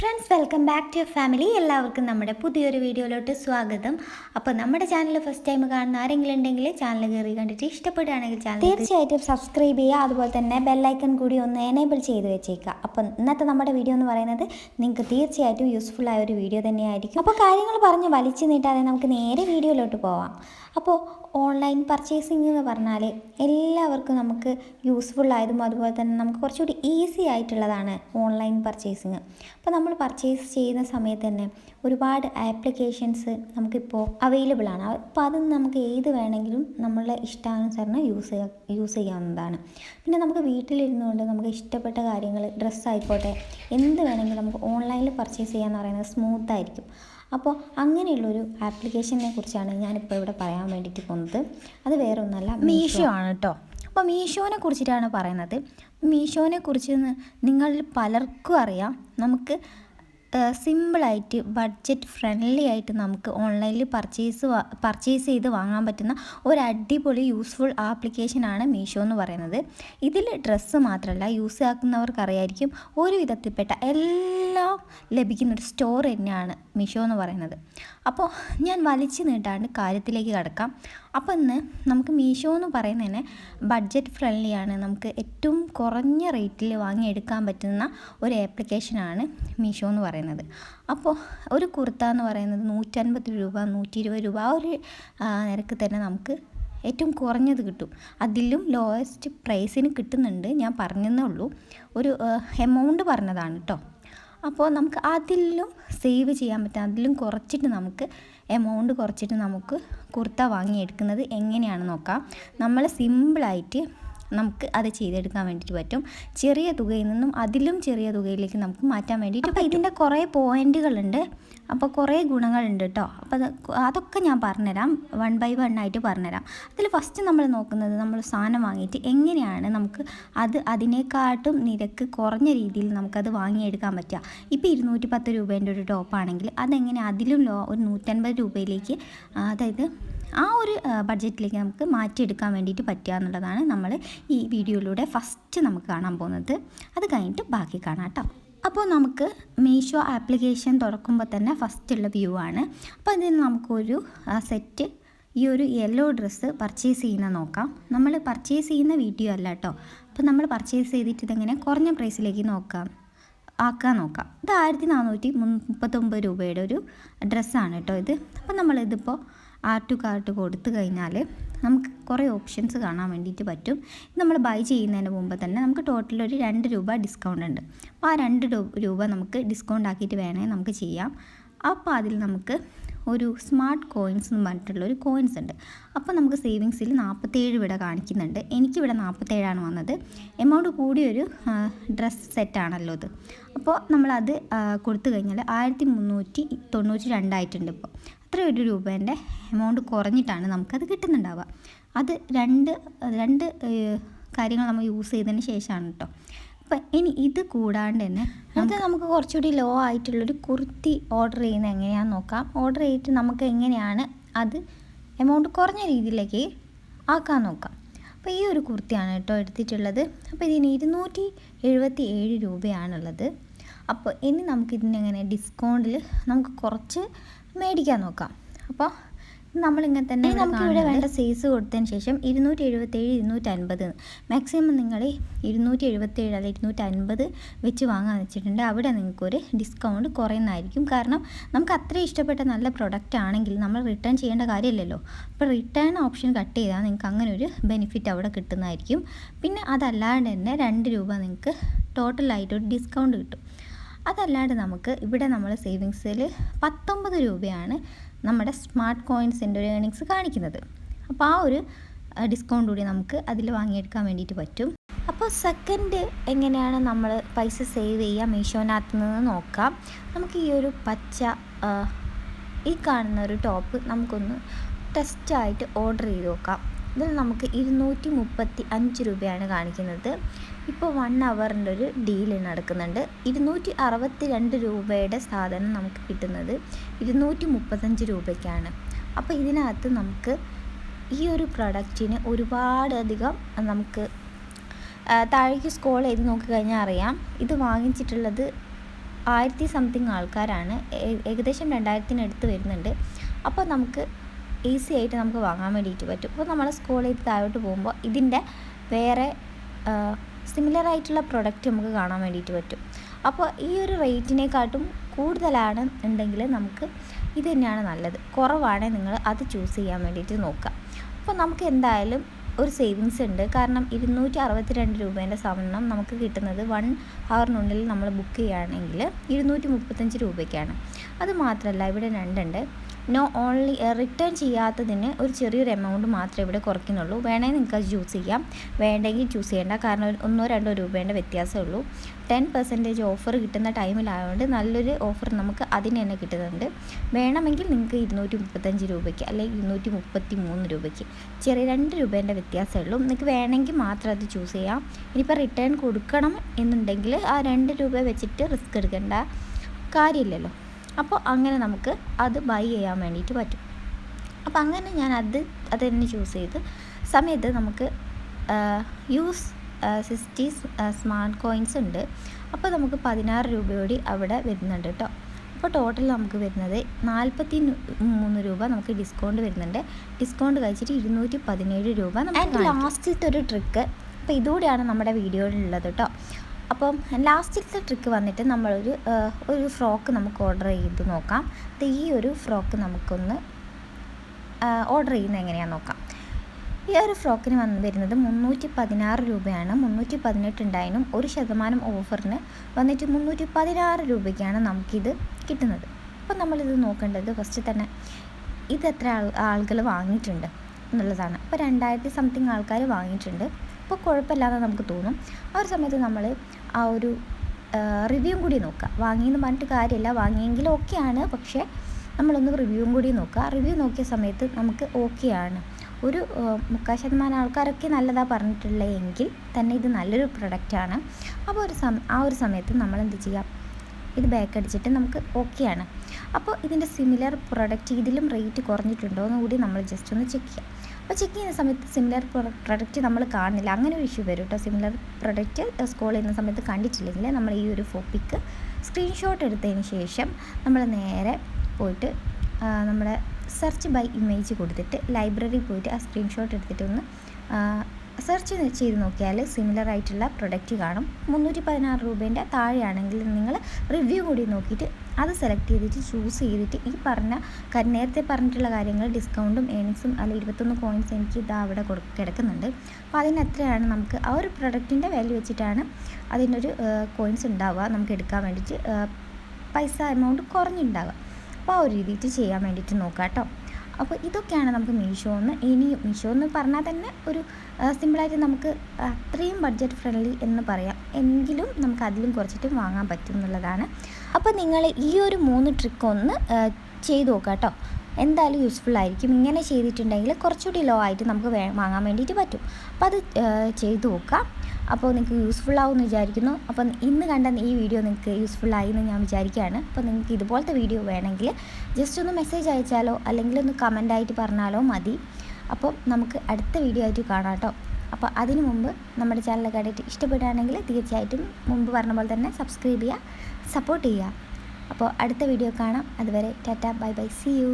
Friends welcome back to your family എല്ലാവർക്കും നമ്മുടെ പുതിയൊരു വീഡിയോയിലോട്ട് സ്വാഗതം. അപ്പോൾ നമ്മുടെ ചാനൽ ഫസ്റ്റ് ടൈം കാണുന്ന ആരെങ്കിലും ഉണ്ടെങ്കിൽ ചാനൽ കയറി കണ്ടിട്ട് ഇഷ്ടപ്പെടുകയാണെങ്കിൽ ചാനൽ തീർച്ചയായിട്ടും സബ്സ്ക്രൈബ് ചെയ്യുക. അതുപോലെ തന്നെ ബെല്ലൈക്കൺ കൂടി ഒന്ന് എനേബിൾ ചെയ്ത് വെച്ചേക്കുക. അപ്പോൾ ഇന്നത്തെ നമ്മുടെ വീഡിയോ എന്ന് പറയുന്നത് നിങ്ങൾക്ക് തീർച്ചയായിട്ടും യൂസ്ഫുൾ ആയ ഒരു വീഡിയോ തന്നെയായിരിക്കും. അപ്പോൾ കാര്യങ്ങൾ പറഞ്ഞ് വലിച്ചു നീട്ടാതെ നമുക്ക് നേരെ വീഡിയോയിലോട്ട് പോവാം. അപ്പോൾ ഓൺലൈൻ പർച്ചേസിംഗ് എന്ന് പറഞ്ഞാൽ എല്ലാവർക്കും നമുക്ക് യൂസ്ഫുൾ ആയതും അതുപോലെ തന്നെ നമുക്ക് കുറച്ചുകൂടി ഈസി ആയിട്ടുള്ളതാണ് ഓൺലൈൻ പർച്ചേസിങ് അപ്പോൾ നമ്മൾ പർച്ചേസ് ചെയ്യുന്ന സമയത്ത് തന്നെ ഒരുപാട് ആപ്ലിക്കേഷൻസ് നമുക്കിപ്പോൾ അവൈലബിൾ ആണ്. അപ്പോൾ അത് നമുക്ക് ഏത് വേണമെങ്കിലും നമ്മളുടെ ഇഷ്ടാനുസരണം യൂസ് ചെയ്യാം യൂസ് ചെയ്യാവുന്നതാണ്. പിന്നെ നമുക്ക് വീട്ടിലിരുന്നുകൊണ്ട് നമുക്ക് ഇഷ്ടപ്പെട്ട കാര്യങ്ങൾ ഡ്രസ്സ് ആയിക്കോട്ടെ എന്ത് വേണമെങ്കിലും നമുക്ക് ഓൺലൈനിൽ പർച്ചേസ് ചെയ്യാന്ന് പറയുന്നത് സ്മൂത്ത് ആയിരിക്കും. അപ്പോൾ അങ്ങനെയുള്ളൊരു ആപ്ലിക്കേഷനെ കുറിച്ചാണ് ഞാനിപ്പോൾ ഇവിടെ പറയാൻ വേണ്ടിയിട്ട് പോകുന്നത്. അത് വേറെ ഒന്നല്ല മീഷോ ആണ് കേട്ടോ അപ്പോൾ മീഷോനെ കുറിച്ചിട്ടാണ് പറയുന്നത്. മീഷോനെ കുറിച്ച് നിങ്ങളിൽ പലർക്കും അറിയാം. നമുക്ക് സിമ്പിളായിട്ട് ബഡ്ജറ്റ് ഫ്രണ്ട്ലി ആയിട്ട് നമുക്ക് ഓൺലൈനിൽ പർച്ചേസ് പർച്ചേസ് ചെയ്ത് വാങ്ങാൻ പറ്റുന്ന ഒരു അടിപൊളി യൂസ്ഫുൾ ആപ്ലിക്കേഷനാണ് മീഷോ എന്ന് പറയുന്നത്. ഇതിൽ ഡ്രസ്സ് മാത്രമല്ല യൂസ് ആക്കുന്നവർക്കറിയായിരിക്കും ഒരു വിധത്തിൽപ്പെട്ട എല്ലാം ലഭിക്കുന്ന ഒരു സ്റ്റോർ തന്നെയാണ് മീഷോ എന്ന് പറയുന്നത്. അപ്പോൾ ഞാൻ വലിച്ചു നീട്ടാണ്ട് കാര്യത്തിലേക്ക് കടക്കാം. അപ്പോൾ ഇന്ന് നമുക്ക് മീഷോ എന്ന് പറയുന്നതിന് ബഡ്ജറ്റ് ഫ്രണ്ട്ലിയാണ് നമുക്ക് ഏറ്റവും കുറഞ്ഞ റേറ്റിൽ വാങ്ങിയെടുക്കാൻ പറ്റുന്ന ഒരു ആപ്ലിക്കേഷനാണ് മീഷോ എന്ന് പറയുന്നത്. അപ്പോൾ ഒരു കുർത്ത എന്ന് പറയുന്നത് നൂറ്റൻപത് രൂപ നൂറ്റി ഇരുപത് രൂപ ആ ഒരു നിരക്ക് തന്നെ നമുക്ക് ഏറ്റവും കുറഞ്ഞത് കിട്ടും. അതിലും ലോയസ്റ്റ് പ്രൈസിന് കിട്ടുന്നുണ്ട്. ഞാൻ പറഞ്ഞതേ ഉള്ളൂ. ഒരു എമൗണ്ട് പറഞ്ഞതാണ് കേട്ടോ അപ്പോൾ നമുക്ക് അതിലും സേവ് ചെയ്യാൻ പറ്റും. അതിലും കുറച്ചിട്ട് നമുക്ക് എമൗണ്ട് കുറച്ചിട്ട് നമുക്ക് കുർത്ത വാങ്ങിയെടുക്കുന്നത് എങ്ങനെയാണെന്ന് നോക്കാം. നമ്മൾ സിമ്പിളായിട്ട് നമുക്ക് അത് ചെയ്തെടുക്കാൻ വേണ്ടിയിട്ട് പറ്റും. ചെറിയ തുകയിൽ നിന്നും അതിലും ചെറിയ തുകയിലേക്ക് നമുക്ക് മാറ്റാൻ വേണ്ടിയിട്ട് അപ്പോൾ ഇതിന്റെ കുറേ പോയിന്റുകളുണ്ട് അപ്പോൾ കുറേ ഗുണങ്ങളുണ്ട് കേട്ടോ അപ്പോൾ അത് അതൊക്കെ ഞാൻ പറഞ്ഞുതരാം. വൺ ബൈ വൺ ആയിട്ട് പറഞ്ഞുതരാം. അതിൽ ഫസ്റ്റ് നമ്മൾ നോക്കുന്നത് നമ്മൾ സാധനം വാങ്ങിയിട്ട് എങ്ങനെയാണ് നമുക്ക് അത് അതിനേക്കാട്ടും നിരക്ക് കുറഞ്ഞ രീതിയിൽ നമുക്കത് വാങ്ങിയെടുക്കാൻ പറ്റുക. ഇപ്പോൾ ഇരുന്നൂറ്റി പത്ത് രൂപേന്റെ ഒരു ടോപ്പാണെങ്കിൽ അതെങ്ങനെ അതിലും ലോ ഒരു നൂറ്റൻപത് രൂപയിലേക്ക് അതായത് ആ ഒരു ബഡ്ജറ്റിലേക്ക് നമുക്ക് മാറ്റിയെടുക്കാൻ വേണ്ടിയിട്ട് പറ്റുക എന്നുള്ളതാണ് നമ്മൾ ഈ വീഡിയോയിലൂടെ ഫസ്റ്റ് നമുക്ക് കാണാൻ പോകുന്നത്. അത് കഴിഞ്ഞിട്ട് ബാക്കി കാണാം കേട്ടോ. അപ്പോൾ നമുക്ക് മീഷോ ആപ്ലിക്കേഷൻ തുറക്കുമ്പോൾ തന്നെ ഫസ്റ്റ് ഉള്ള വ്യൂ ആണ്. അപ്പോൾ ഇതിന് നമുക്കൊരു സെറ്റ് ഈ ഒരു യെല്ലോ ഡ്രസ്സ് പർച്ചേസ് ചെയ്യുന്ന നോക്കാം. നമ്മൾ പർച്ചേസ് ചെയ്യുന്ന വീഡിയോ അല്ല കേട്ടോ. അപ്പോൾ നമ്മൾ പർച്ചേസ് ചെയ്തിട്ട് ഇതെങ്ങനെ കുറഞ്ഞ പ്രൈസിലേക്ക് നോക്കാം. ആക്കാൻ നോക്കാം. ഇത് ആയിരത്തി നാനൂറ്റി മുപ്പത്തൊമ്പത് രൂപയുടെ ഒരു ഡ്രസ്സാണ് കേട്ടോ ഇത്. അപ്പോൾ നമ്മളിതിപ്പോൾ ആർ ടു കാർട്ട് കൊടുത്തു കഴിഞ്ഞാൽ നമുക്ക് കുറേ ഓപ്ഷൻസ് കാണാൻ വേണ്ടിയിട്ട് പറ്റും. നമ്മൾ ബൈ ചെയ്യുന്നതിന് മുമ്പ് തന്നെ നമുക്ക് ടോട്ടൽ ഒരു രണ്ട് രൂപ ഡിസ്കൗണ്ട് ഉണ്ട്. അപ്പോൾ ആ രണ്ട് രൂപ നമുക്ക് ഡിസ്കൗണ്ട് ആക്കിയിട്ട് വേണമെങ്കിൽ നമുക്ക് ചെയ്യാം. അപ്പോൾ അതിൽ നമുക്ക് ഒരു സ്മാർട്ട് കോയിൻസ് എന്ന് പറഞ്ഞിട്ടുള്ള ഒരു കോയിൻസ് ഉണ്ട്. അപ്പോൾ നമുക്ക് സേവിങ്സിൽ നാൽപ്പത്തേഴ് ഇവിടെ കാണിക്കുന്നുണ്ട്. എനിക്കിവിടെ നാൽപ്പത്തേഴാണ് വന്നത്. എമൗണ്ട് കൂടിയൊരു ഡ്രസ്സ് സെറ്റാണല്ലോ ഇത്. അപ്പോൾ നമ്മളത് കൊടുത്തു കഴിഞ്ഞാൽ ആയിരത്തി മുന്നൂറ്റി തൊണ്ണൂറ്റി രണ്ടായിട്ടുണ്ട് ഇപ്പോൾ. അത്ര ഒരു രൂപേന്റെ എമൗണ്ട് കുറഞ്ഞിട്ടാണ് നമുക്കത് കിട്ടുന്നുണ്ടാവുക. അത് രണ്ട് രണ്ട് കാര്യങ്ങൾ നമ്മൾ യൂസ് ചെയ്തതിന് ശേഷമാണ് കേട്ടോ അപ്പം ഇനി ഇത് കൂടാണ്ട് തന്നെ അത് നമുക്ക് കുറച്ചുകൂടി ലോ ആയിട്ടുള്ളൊരു കുർത്തി ഓർഡർ ചെയ്യുന്നത് എങ്ങനെയാണെന്ന് നോക്കാം. ഓർഡർ ചെയ്തിട്ട് നമുക്ക് എങ്ങനെയാണ് അത് എമൗണ്ട് കുറഞ്ഞ രീതിയിലേക്ക് ആക്കാൻ നോക്കാം. അപ്പോൾ ഈ ഒരു കുർത്തിയാണ് കേട്ടോ എടുത്തിട്ടുള്ളത്. അപ്പോൾ ഇതിന് ഇരുന്നൂറ്റി എഴുപത്തി ഏഴ് രൂപയാണുള്ളത്. അപ്പോൾ ഇനി നമുക്കിതിനെങ്ങനെ ഡിസ്കൗണ്ടിൽ നമുക്ക് കുറച്ച് മേടിക്കാൻ നോക്കാം. അപ്പോൾ നമ്മളിങ്ങനെ തന്നെ നമുക്ക് ഇവിടെ വേണ്ട സൈസ് കൊടുത്തതിന് ശേഷം ഇരുന്നൂറ്റി എഴുപത്തേഴ് ഇരുന്നൂറ്റി അൻപത് മാക്സിമം നിങ്ങൾ ഇരുന്നൂറ്റി എഴുപത്തേഴ് അല്ല ഇരുന്നൂറ്റി അൻപത് വെച്ച് വാങ്ങാൻ വെച്ചിട്ടുണ്ട്. അവിടെ നിങ്ങൾക്കൊരു ഡിസ്കൗണ്ട് കുറയുന്നതായിരിക്കും. കാരണം നമുക്ക് അത്രയും ഇഷ്ടപ്പെട്ട നല്ല പ്രൊഡക്റ്റ് ആണെങ്കിൽ നമ്മൾ റിട്ടേൺ ചെയ്യേണ്ട കാര്യമില്ലല്ലോ. അപ്പോൾ റിട്ടേൺ ഓപ്ഷൻ കട്ട് ചെയ്താൽ നിങ്ങൾക്ക് അങ്ങനെ ഒരു ബെനിഫിറ്റ് അവിടെ കിട്ടുന്നതായിരിക്കും. പിന്നെ അതല്ലാണ്ട് തന്നെ രണ്ട് രൂപ നിങ്ങൾക്ക് ടോട്ടലായിട്ടൊരു ഡിസ്കൗണ്ട് കിട്ടും. അതല്ലാണ്ട് നമുക്ക് ഇവിടെ നമ്മൾ സേവിങ്സിൽ പത്തൊമ്പത് രൂപയാണ് നമ്മുടെ സ്മാർട്ട് കോയിൻസിന്റെ ഒരു ഏണിങ്സ് കാണിക്കുന്നത്. അപ്പോൾ ആ ഒരു ഡിസ്കൗണ്ട് കൂടി നമുക്ക് അതിൽ വാങ്ങിയെടുക്കാൻ വേണ്ടിയിട്ട് പറ്റും. അപ്പോൾ സെക്കൻഡ് എങ്ങനെയാണ് നമ്മൾ പൈസ സേവ് ചെയ്യുക മീഷോനകത്ത് നിന്ന് നോക്കാം. നമുക്ക് ഈ ഒരു പച്ച ഈ കാണുന്ന ഒരു ടോപ്പ് നമുക്കൊന്ന് ടെസ്റ്റായിട്ട് ഓർഡർ ചെയ്ത് നോക്കാം. ഇതിൽ നമുക്ക് ഇരുന്നൂറ്റി മുപ്പത്തി അഞ്ച് രൂപയാണ് കാണിക്കുന്നത്. ഇപ്പോൾ വൺ അവറിന്റെ ഒരു ഡീൽ നടക്കുന്നുണ്ട്. ഇരുന്നൂറ്റി അറുപത്തി രണ്ട് രൂപയുടെ സാധനം നമുക്ക് കിട്ടുന്നത് ഇരുന്നൂറ്റി മുപ്പത്തഞ്ച് രൂപയ്ക്കാണ്. അപ്പോൾ ഇതിനകത്ത് നമുക്ക് ഈ ഒരു പ്രൊഡക്റ്റിന് ഒരുപാടധികം നമുക്ക് താഴേക്ക് സ്കോൾ ചെയ്ത് നോക്കിക്കഴിഞ്ഞാൽ അറിയാം. ഇത് വാങ്ങിച്ചിട്ടുള്ളത് ആയിരത്തി സംതിങ് ആൾക്കാരാണ്. ഏകദേശം രണ്ടായിരത്തിനടുത്ത് വരുന്നുണ്ട്. അപ്പോൾ നമുക്ക് ഈസി ആയിട്ട് നമുക്ക് വാങ്ങാൻ വേണ്ടിയിട്ട് പറ്റും. അപ്പോൾ നമ്മൾ സ്കോൾ ചെയ്ത് താഴോട്ട് പോകുമ്പോൾ ഇതിന്റെ വേറെ സിമിലർ ആയിട്ടുള്ള പ്രൊഡക്റ്റ് നമുക്ക് കാണാൻ വേണ്ടിയിട്ട് പറ്റും. അപ്പോൾ ഈ ഒരു റേറ്റിനെക്കാട്ടും കൂടുതലാണ് ഉണ്ടെങ്കിൽ നമുക്ക് ഇത് തന്നെയാണ് നല്ലത്. കുറവാണെങ്കിൽ നിങ്ങൾ അത് ചൂസ് ചെയ്യാൻ വേണ്ടിയിട്ട് നോക്കുക. അപ്പോൾ നമുക്ക് എന്തായാലും ഒരു സേവിങ്സ് ഉണ്ട്. കാരണം ഇരുന്നൂറ്റി അറുപത്തി രണ്ട് രൂപേന്റെ സാധനം നമുക്ക് കിട്ടുന്നത് വൺ ഹവറിനുള്ളിൽ നമ്മൾ ബുക്ക് ചെയ്യുകയാണെങ്കിൽ ഇരുന്നൂറ്റി മുപ്പത്തഞ്ച് രൂപയ്ക്കാണ്. അത് മാത്രമല്ല ഇവിടെ രണ്ടുണ്ട്. നോ ഓൺലി റിട്ടേൺ ചെയ്യാത്തതിന് ഒരു ചെറിയൊരു എമൗണ്ട് മാത്രമേ ഇവിടെ കുറയ്ക്കുന്നുള്ളൂ. വേണമെങ്കിൽ നിങ്ങൾക്ക് അത് ചൂസ് ചെയ്യാം. വേണ്ടെങ്കിൽ ചൂസ് ചെയ്യേണ്ട. കാരണം ഒന്നോ രണ്ടോ രൂപേന്റെ വ്യത്യാസമേ ഉള്ളൂ ടെൻ പെർസെന്റേജ് ഓഫർ കിട്ടുന്ന ടൈമിലായതുകൊണ്ട് നല്ലൊരു ഓഫർ നമുക്ക് അതിന് തന്നെ കിട്ടുന്നുണ്ട്. വേണമെങ്കിൽ നിങ്ങൾക്ക് ഇരുന്നൂറ്റി മുപ്പത്തഞ്ച് രൂപയ്ക്ക് അല്ലെങ്കിൽ ഇരുന്നൂറ്റി മുപ്പത്തി മൂന്ന് രൂപയ്ക്ക് ചെറിയ രണ്ട് രൂപേന്റെ വ്യത്യാസമേ ഉള്ളൂ നിങ്ങൾക്ക് വേണമെങ്കിൽ മാത്രം അത് ചൂസ് ചെയ്യാം. ഇനിയിപ്പോൾ റിട്ടേൺ കൊടുക്കണം എന്നുണ്ടെങ്കിൽ ആ രണ്ട് രൂപ വെച്ചിട്ട് റിസ്ക് എടുക്കേണ്ട. കാര്യമില്ലല്ലോ. അപ്പോൾ അങ്ങനെ നമുക്ക് അത് ബൈ ചെയ്യാൻ വേണ്ടിയിട്ട് പറ്റും. അപ്പോൾ അങ്ങനെ ഞാൻ അത് അത് തന്നെ ചൂസ് ചെയ്ത് സമയത്ത് നമുക്ക് യൂസ് സിക്സ്റ്റി സ്മാർട്ട് കോയിൻസ് ഉണ്ട്. അപ്പോൾ നമുക്ക് പതിനാറ് രൂപയോടി അവിടെ വരുന്നുണ്ട് കേട്ടോ. അപ്പോൾ ടോട്ടൽ നമുക്ക് വരുന്നത് നാൽപ്പത്തി മൂന്ന് രൂപ നമുക്ക് ഡിസ്കൗണ്ട് വരുന്നുണ്ട്. ഡിസ്കൗണ്ട് കഴിച്ചിട്ട് ഇരുന്നൂറ്റി പതിനേഴ് രൂപ ആൻഡ് ലാസ്റ്റത്തെ ഒരു ട്രിക്ക് അപ്പോൾ ഇതുകൂടിയാണ് നമ്മുടെ വീഡിയോയിലുള്ളത് കേട്ടോ. അപ്പം ലാസ്റ്റിലത്തെ ട്രിക്ക് വന്നിട്ട് നമ്മളൊരു ഒരു ഫ്രോക്ക് നമുക്ക് ഓർഡർ ചെയ്ത് നോക്കാം. ഈ ഒരു ഫ്രോക്ക് നമുക്കൊന്ന് ഓർഡർ ചെയ്യുന്നത് എങ്ങനെയാണെന്ന് നോക്കാം. ഈ ഒരു ഫ്രോക്കിന് വന്ന് വരുന്നത് മുന്നൂറ്റി പതിനാറ് രൂപയാണ്. മുന്നൂറ്റി പതിനെട്ട് ഉണ്ടായതിനും ഒരു ശതമാനം ഓഫറിന് വന്നിട്ട് മുന്നൂറ്റി പതിനാറ് രൂപയ്ക്കാണ് നമുക്കിത് കിട്ടുന്നത്. അപ്പം നമ്മളിത് നോക്കേണ്ടത് ഫസ്റ്റ് തന്നെ ഇത് എത്ര ആൾ ആളുകൾ വാങ്ങിയിട്ടുണ്ട്? എന്നുള്ളതാണ്. അപ്പോൾ രണ്ടായിരത്തി സംതിങ് ആൾക്കാർ വാങ്ങിയിട്ടുണ്ട്. അപ്പോൾ കുഴപ്പമില്ലാതെ നമുക്ക് തോന്നും. ആ ഒരു സമയത്ത് നമ്മൾ ആ ഒരു റിവ്യൂ കൂടി നോക്കുക. വാങ്ങിയെന്ന് പറഞ്ഞിട്ട് കാര്യമില്ല. വാങ്ങിയെങ്കിൽ ഓക്കെയാണ് പക്ഷേ നമ്മളൊന്ന് റിവ്യൂവും കൂടി നോക്കുക. റിവ്യൂ നോക്കിയ സമയത്ത് നമുക്ക് ഓക്കെയാണ് ഒരു മുക്കാൽ ശതമാനം ആൾക്കാരൊക്കെ നല്ലതാണ് പറഞ്ഞിട്ടുള്ളത് എങ്കിൽ തന്നെ ഇത് നല്ലൊരു പ്രൊഡക്റ്റാണ് അപ്പോൾ ഒരു സം ആ ഒരു സമയത്ത് നമ്മൾ എന്ത് ചെയ്യാം ഇത് ബാക്ക് അടിച്ചിട്ട് നമുക്ക് ഓക്കെയാണ് അപ്പോൾ ഇതിന്റെ സിമിലർ പ്രൊഡക്റ്റ് ഇതിലും റേറ്റ് കുറഞ്ഞിട്ടുണ്ടോ എന്ന് കൂടി നമ്മൾ ജസ്റ്റ് ഒന്ന് ചെക്ക് ചെയ്യാം. അപ്പോൾ ചെക്ക് ചെയ്യുന്ന സമയത്ത് സിമിലർ പ്രൊഡക്റ്റ് നമ്മൾ കാണുന്നില്ല. അങ്ങനെ ഒരു ഇഷ്യൂ വരും കേട്ടോ സിമിലർ പ്രൊഡക്റ്റ് സ്കോൾ ചെയ്യുന്ന സമയത്ത് കണ്ടിട്ടില്ലെങ്കിൽ നമ്മൾ ഈ ഒരു ഫോപ്പിക്ക് സ്ക്രീൻഷോട്ട് എടുത്തതിന് ശേഷം നമ്മൾ നേരെ പോയിട്ട് നമ്മുടെ സെർച്ച് ബൈ ഇമേജ് കൊടുത്തിട്ട് ലൈബ്രറി പോയിട്ട് ആ സ്ക്രീൻഷോട്ട് എടുത്തിട്ട് ഒന്ന് സെർച്ച് ചെയ്ത് നോക്കിയാൽ സിമിലർ ആയിട്ടുള്ള പ്രൊഡക്റ്റ് കാണും. മുന്നൂറ്റി പതിനാറ് രൂപേന്റെ താഴെയാണെങ്കിൽ നിങ്ങൾ റിവ്യൂ കൂടി നോക്കിയിട്ട് അത് സെലക്ട് ചെയ്തിട്ട് ചൂസ് ചെയ്തിട്ട് ഈ പറഞ്ഞ നേരത്തെ പറഞ്ഞിട്ടുള്ള കാര്യങ്ങൾ ഡിസ്കൗണ്ടും ഏണിങ്സും അല്ല ഇരുപത്തൊന്ന് പോയിന്റ്സ് എനിക്ക് ഇതാ അവിടെ കൊടു കിടക്കുന്നുണ്ട്. അപ്പോൾ അതിന് എത്രയാണ് നമുക്ക് ആ ഒരു പ്രൊഡക്റ്റിന്റെ വാല്യൂ വെച്ചിട്ടാണ് അതിനൊരു കോയിൻസ് ഉണ്ടാവുക. നമുക്ക് എടുക്കാൻ വേണ്ടിയിട്ട് പൈസ എമൗണ്ട് കുറഞ്ഞുണ്ടാവുക. അപ്പോൾ ആ ഒരു രീതിയിൽ ചെയ്യാൻ വേണ്ടിയിട്ട് നോക്കാം കേട്ടോ അപ്പോൾ ഇതൊക്കെയാണ് നമുക്ക് മീഷോന്ന് ഇനിയും മീഷോ എന്ന് പറഞ്ഞാൽ തന്നെ ഒരു സിമ്പിളായിട്ട് നമുക്ക് അത്രയും ബഡ്ജറ്റ് ഫ്രണ്ട്ലി എന്ന് പറയാം. എങ്കിലും നമുക്ക് അതിലും കുറച്ചിട്ടും വാങ്ങാൻ പറ്റും എന്നുള്ളതാണ്. അപ്പോൾ നിങ്ങൾ ഈ ഒരു മൂന്ന് ട്രിക്ക് ഒന്ന് ചെയ്ത് നോക്കാം കേട്ടോ. എന്തായാലും യൂസ്ഫുൾ ആയിരിക്കും. ഇങ്ങനെ ചെയ്തിട്ടുണ്ടെങ്കിൽ കുറച്ചുകൂടി ലോ ആയിട്ട് നമുക്ക് വാങ്ങാൻ വേണ്ടിയിട്ട് പറ്റും. അപ്പോൾ അത് ചെയ്ത് നോക്കാം അപ്പോൾ നിങ്ങൾക്ക് യൂസ്ഫുൾ ആവുമെന്ന് വിചാരിക്കുന്നു. അപ്പം ഇന്ന് കണ്ട ഈ വീഡിയോ നിങ്ങൾക്ക് യൂസ്ഫുൾ ആയി എന്ന് ഞാൻ വിചാരിക്കുകയാണ്. അപ്പോൾ നിങ്ങൾക്ക് ഇതുപോലത്തെ വീഡിയോ വേണമെങ്കിൽ ജസ്റ്റ് ഒന്ന് മെസ്സേജ് അയച്ചാലോ അല്ലെങ്കിൽ ഒന്ന് കമന്റ് ആയിട്ട് പറഞ്ഞാലോ മതി. അപ്പോൾ നമുക്ക് അടുത്ത വീഡിയോ ആയിട്ട് കാണാം കേട്ടോ. അപ്പോൾ അതിനു മുമ്പ് നമ്മുടെ ചാനൽ കണ്ടിട്ട് ഇഷ്ടപ്പെടുകയാണെങ്കിൽ തീർച്ചയായിട്ടും മുമ്പ് പറഞ്ഞ പോലെ തന്നെ സബ്സ്ക്രൈബ് ചെയ്യുക സപ്പോർട്ട് ചെയ്യുക. അപ്പോൾ അടുത്ത വീഡിയോ കാണാം. അതുവരെ tata bye bye see you